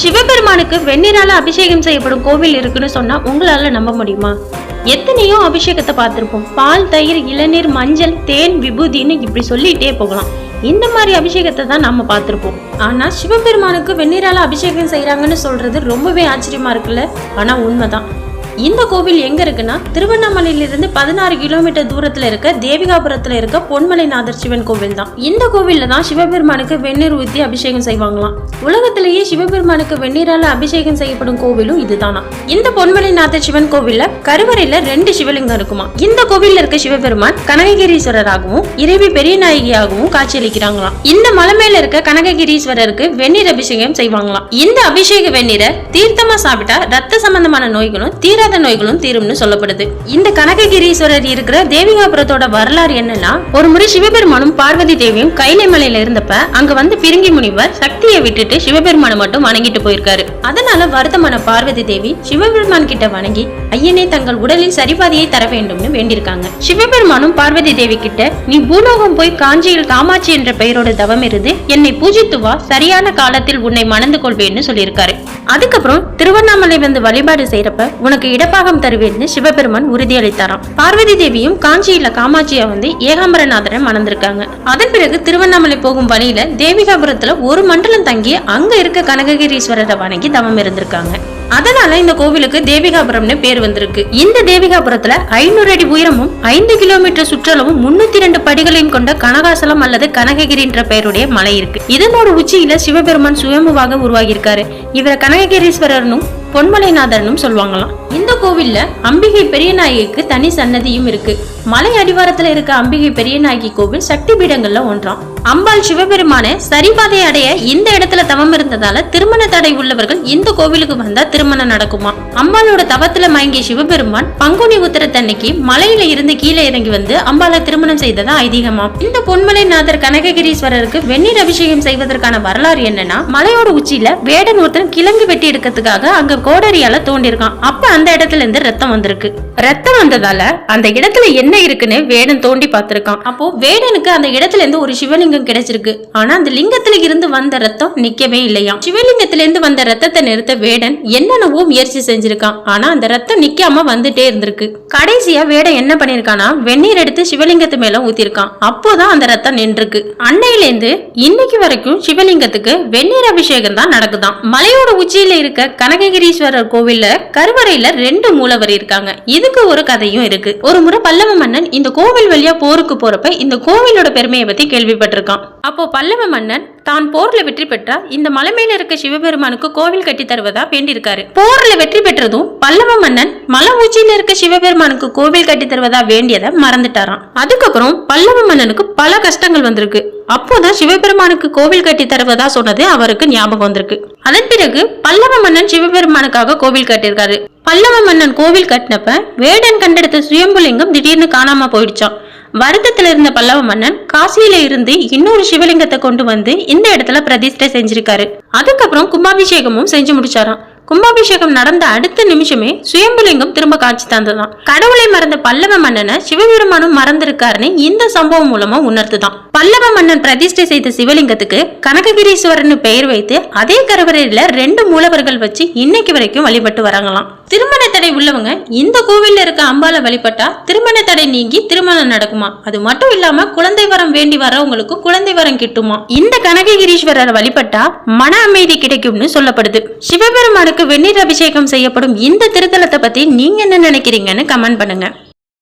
சிவபெருமானுக்கு வெந்நீரால அபிஷேகம் செய்யப்படும் கோவில் இருக்குன்னு சொன்னா உங்களால நம்ப முடியுமா? எத்தனையோ அபிஷேகத்தை பார்த்திருப்போம். பால் தயிர் இளநீர் மஞ்சள் தேன் விபூதின்னு இப்படி சொல்லிட்டே போகலாம். இந்த மாதிரி அபிஷேகத்தை தான் நம்ம பார்த்துருப்போம். ஆனால் சிவபெருமானுக்கு வெந்நீரால அபிஷேகம் செய்கிறாங்கன்னு சொல்றது ரொம்பவே ஆச்சரியமா இருக்குல்ல? ஆனால் உண்மைதான். இந்த கோவில் எங்க இருக்குன்னா திருவண்ணாமலையிலிருந்து பதினாறு கிலோமீட்டர் தூரத்துல இருக்க தேவிகாபுரத்துல இருக்க பொன்மலைநாதர் சிவன் கோவில் தான். இந்த கோவில்ல தான் சிவபெருமானுக்கு வெந்நீர் ஊத்தி அபிஷேகம் செய்வாங்களாம். உலகத்திலேயே சிவபெருமானுக்கு வெந்நீரால அபிஷேகம் செய்யப்படும் கோவிலும் இதுதானா? இந்த பொன்மலைநாதர் சிவன் கோவில்ல கருவறையில ரெண்டு சிவலிங்கம் இருக்குமா? இந்த கோவில்ல இருக்க சிவபெருமான் கனககிரீஸ்வரராகவும் இறைவி பெரிய நாயகியாகவும் காட்சியளிக்கிறாங்களாம். இந்த மலை மேல இருக்க கனககிரீஸ்வரருக்கு வெந்நீர் அபிஷேகம் செய்வாங்களாம். இந்த அபிஷேக வெந்நீரை தீர்த்தமா சாப்பிட்டா ரத்த சம்பந்தமான நோய்களும் தீர தீராத நோய்களும் தீரும்னு சொல்லப்படுது. இந்த கனககிரீஸ்வரர் இருக்கிற தேவிகாபுரத்தோட வரலாறு என்னன்னா ஒரு முறை சிவபெருமானும் பார்வதி தேவியும் கைலை மலையில இருந்தப்ப அங்க வந்து பிரிங்கி முனிவர் சக்தியை விட்டுட்டு சிவபெருமானை மட்டும் வணங்கிட்டு போயிருக்காரு. அதனால வருத்தமான பார்வதி தேவி சிவபெருமான் கிட்ட வணங்கி ஐயனே தங்கள் உடலில் சரிபாதியை தர வேண்டும்னு வேண்டியிருக்காங்க. சிவபெருமானும் பார்வதி தேவி கிட்ட நீ பூலோகம் போய் காஞ்சியில் காமாட்சி என்ற பெயரோட தவம் இருந்து என்னை பூஜித்து வா சரியான காலத்தில் உன்னை மணந்து கொள்வேன்னு சொல்லியிருக்காரு. அதுக்கப்புறம் திருவண்ணாமலை வந்து வழிபாடு செய்யறப்ப உனக்கு இடப்பாகம் தருவேன்னு சிவபெருமான் உறுதியளித்தாராம். பார்வதி தேவியும் காஞ்சியில காமாட்சியா வந்து ஏகாம்பரநாதரை மணந்திருக்காங்க. அதன் பிறகு திருவண்ணாமலை போகும் வழியில தேவிகாபுரத்துல ஒரு மண்டலம் தங்கி அங்க இருக்க கனககிரீஸ்வரரை வணங்கி தவம் இருந்திருக்காங்க. அதனால இந்த கோவிலுக்கு தேவிகாபுரம்னு பேர் வந்திருக்கு. இந்த தேவிகாபுரத்துல ஐநூறு அடி உயரமும் ஐந்து கிலோமீட்டர் சுற்றளவும் முன்னூத்தி ரெண்டு படிகளையும் கொண்ட கனகாசலம் அல்லது கனககிரின்ற பெயருடைய மலை இருக்கு. இதனோட உச்சியில சிவபெருமான் சுயம்புவாக உருவாகியிருக்காரு. இவரை கனககிரீஸ்வரர்னும் பொன்மலைநாதர்னும் சொல்லுவாங்களாம். இந்த கோவில்ல அம்பிகை பெரியநாயகிக்கு தனி சன்னதியும் இருக்கு. மலை அடிவாரத்துல இருக்க அம்பிகை பெரியநாயகி கோவில் சக்தி பீடங்கள்ல ஒன்றாம். அம்பாள் சிவபெருமான சரிபாதை அடைய இந்த இடத்துல தவம் இருந்ததால திருமண தடை உள்ளவர்கள் இந்த கோவிலுக்கு வந்தா திருமணம் நடக்குமா? அம்பாளோட தவத்துல மயங்கிய சிவபெருமான் பங்குனி உத்தரத்தன்னைக்கு மலையில இருந்து கீழே இறங்கி வந்து அம்பாளை திருமணம் செய்ததா ஐதீகமா? இந்த பொன்மலைநாதர் கனககிரீஸ்வரருக்கு வெந்நீர் அபிஷேகம் செய்வதற்கான வரலாறு என்னன்னா மலையோட உச்சியில வேடன் ஒருத்தன் கிழங்கு வெட்டி எடுக்கிறதுக்காக அங்க கோடரியால தோண்டிருக்கான் அப்ப அந்த இடத்துல இருந்து ரத்தம் வந்திருக்கு. ரத்தம் வந்ததால அந்த இடத்துல என்ன இருக்குன்னு வேடன் தோண்டி பார்த்திருக்கான். அப்போ வேடனுக்கு அந்த இடத்துல இருந்து ஒரு சிவலிங்கம் கிடைச்சிருக்கு. ஆனா அந்த லிங்கத்துல இருந்து வந்த ரத்தம் நிக்கவே இல்லையாம். சிவலிங்கத்துல இருந்து வந்த ரத்தத்தை நிறுத்த வேடன் என்னென்னவோ முயற்சி செஞ்சிருக்கான். ஆனா அந்த ரத்தம் நிக்காம வந்துட்டே இருந்திருக்கு. கடைசியா வேடன் என்ன பண்ணிருக்கானா வெந்நீர் எடுத்து சிவலிங்கத்து மேல ஊத்திருக்கான். அப்போதான் அந்த ரத்தம் நின்றுருக்கு. அன்னையில இருந்து இன்னைக்கு வரைக்கும் சிவலிங்கத்துக்கு வெந்நீர் அபிஷேகம் தான் நடக்குதான் மலையோட உச்சியில இருக்க கனககிரீஸ்வரர் கோவில்ல கருவறையில ரெண்டு மூலவர் இருக்காங்க. இதுக்கு ஒரு கதையும் இருக்கு. ஒரு முறை பல்லவ மன்னன் இந்த கோவில் வழியா போருக்கு போறப்ப இந்த கோவிலோட பெருமையை பத்தி இருக்கான் அப்போ பல்லவ மன்னன் தான் போர்ல வெற்றி பெற்றா இந்த மலை மேல இருக்க சிவபெருமானுக்கு கோவில் கட்டி தருவதா வேண்டியிருக்காரு. போர்ல வெற்றி பெற்றதும் பல்லவ மன்னன் மலை உச்சியில இருக்க சிவபெருமானுக்கு கோவில் கட்டி தருவதா வேண்டியதை மறந்துட்டாராம். அதுக்கப்புறம் பல்லவ மன்னனுக்கு பல கஷ்டங்கள் வந்திருக்கு. அப்போதான் சிவபெருமானுக்கு கோவில் கட்டி தருவதா சொன்னது அவருக்கு ஞாபகம் வந்திருக்கு. அதன் பிறகு பல்லவ மன்னன் சிவபெருமானுக்காக கோவில் கட்டியிருக்காரு. பல்லவ மன்னன் கோவில் கட்டினப்ப வேடன் கண்டெடுத்த சுயம்புலிங்கம் திடீர்னு காணாம போயிடுச்சான் வருத்தத்தில் இருந்த பல்லவ மன்னன் காசியில இருந்து இன்னொரு சிவலிங்கத்தை கொண்டு வந்து இந்த இடத்துல பிரதிஷ்டை செஞ்சிருக்காரு. அதுக்கப்புறம் கும்பாபிஷேகமும் செஞ்சு முடிச்சாராம். கும்பாபிஷேகம் நடந்த அடுத்த நிமிஷமே சுயம்புலிங்கம் திரும்ப காட்சி தந்ததாம் கடவுளை மறந்த பல்லவ மன்னனை சிவபெருமானும் மறந்திருக்காருன்னு இந்த சம்பவம் மூலமா உணர்த்துதான். பல்லவ மன்னன் பிரதிஷ்டை செய்த சிவலிங்கத்துக்கு கனககிரீஸ்வரன் பெயர் வைத்து அதே கருவறையில ரெண்டு மூலவர்கள் வச்சு இன்னைக்கு வரைக்கும் வழிபட்டு வராங்களாம். திருமண தடை உள்ளவங்க இந்த கோவில்ல இருக்க அம்பால வழிபட்டா திருமண தடை நீங்கி திருமணம் நடக்குமா? அது மட்டும் இல்லாம குழந்தை வரம் வேண்டி வரவங்களுக்கு குழந்தை வரம் கிட்டுமா? இந்த கனககிரீஸ்வரரை வழிபட்டா மன அமைதி கிடைக்கும்னு சொல்லப்படுது. சிவபெருமானுக்கு வெந்நீர் அபிஷேகம் செய்யப்படும் இந்த திருத்தலத்தை பத்தி நீங்க என்ன நினைக்கிறீங்கன்னு கமெண்ட் பண்ணுங்க.